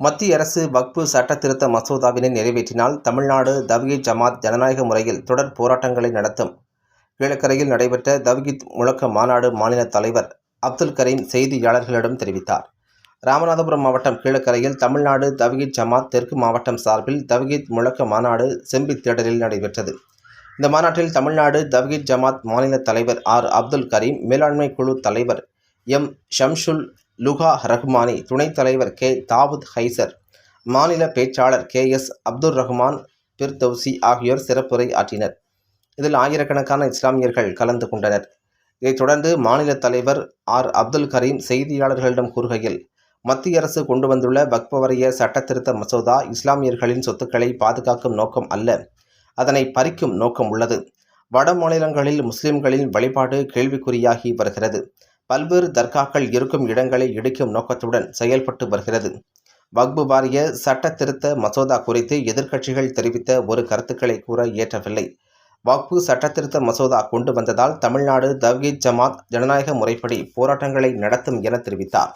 மத்திய அரசு வக்பு சட்ட திருத்த மசோதாவினை நிறைவேற்றினால் தமிழ்நாடு தவ்ஹீத் ஜமாத் ஜனநாயக முறையில் தொடர் போராட்டங்களை நடத்தும். கீழக்கரையில் நடைபெற்ற தவ்ஹீத் முழக்க மாநாடு மாநில தலைவர் அப்துல் கரீம் செய்தியாளர்களிடம் தெரிவித்தார். ராமநாதபுரம் மாவட்டம் கீழக்கரையில் தமிழ்நாடு தவ்ஹீத் ஜமாத் தெற்கு மாவட்டம் சார்பில் தவ்ஹீத் முழக்க மாநாடு செம்பி தேடலில் நடைபெற்றது. இந்த மாநாட்டில் தமிழ்நாடு தவ்ஹீத் ஜமாத் மாநில தலைவர் ஆர் அப்துல் கரீம் மேலாண்மை குழு தலைவர் எம் ஷம்ஷுல் லுகா ரஹ்மானி துணைத் தலைவர் கே. தாவூத் ஹைசர் மாநில பேச்சாளர் கே. எஸ். அப்துல் ரஹ்மான் பிர்தௌசி ஆகியோர் சிறப்புரை ஆற்றினர். இதில் ஆயிரக்கணக்கான இஸ்லாமியர்கள் கலந்து கொண்டனர். இதைத் தொடர்ந்து மாநில தலைவர் ஆர். அப்துல் கரீம் செய்தியாளர்களிடம் கூறுகையில் மத்திய அரசு கொண்டு வந்துள்ள வக்பவரிய சட்டத்திருத்த மசோதா இஸ்லாமியர்களின் சொத்துக்களை பாதுகாக்கும் நோக்கம் அல்ல அதனை பறிக்கும் நோக்கம் உள்ளது. வட மாநிலங்களில் முஸ்லிம்களின் வழிபாடு கேள்விக்குறியாகி வருகிறது. பல்வேறு தர்காக்கள் இருக்கும் இடங்களை இடிக்கும் நோக்கத்துடன் செயல்பட்டு வருகிறது. வக்பு வாரிய சட்ட திருத்த மசோதா குறித்து எதிர்க்கட்சிகள் தெரிவித்த ஒரு கருத்துக்களை கூற இயற்றவில்லை. வக்பு சட்டத்திருத்த மசோதா கொண்டு வந்ததால் தமிழ்நாடு தவ்ஹீத் ஜமாத் ஜனநாயக முறைப்படி போராட்டங்களை நடத்தும் என தெரிவித்தார்.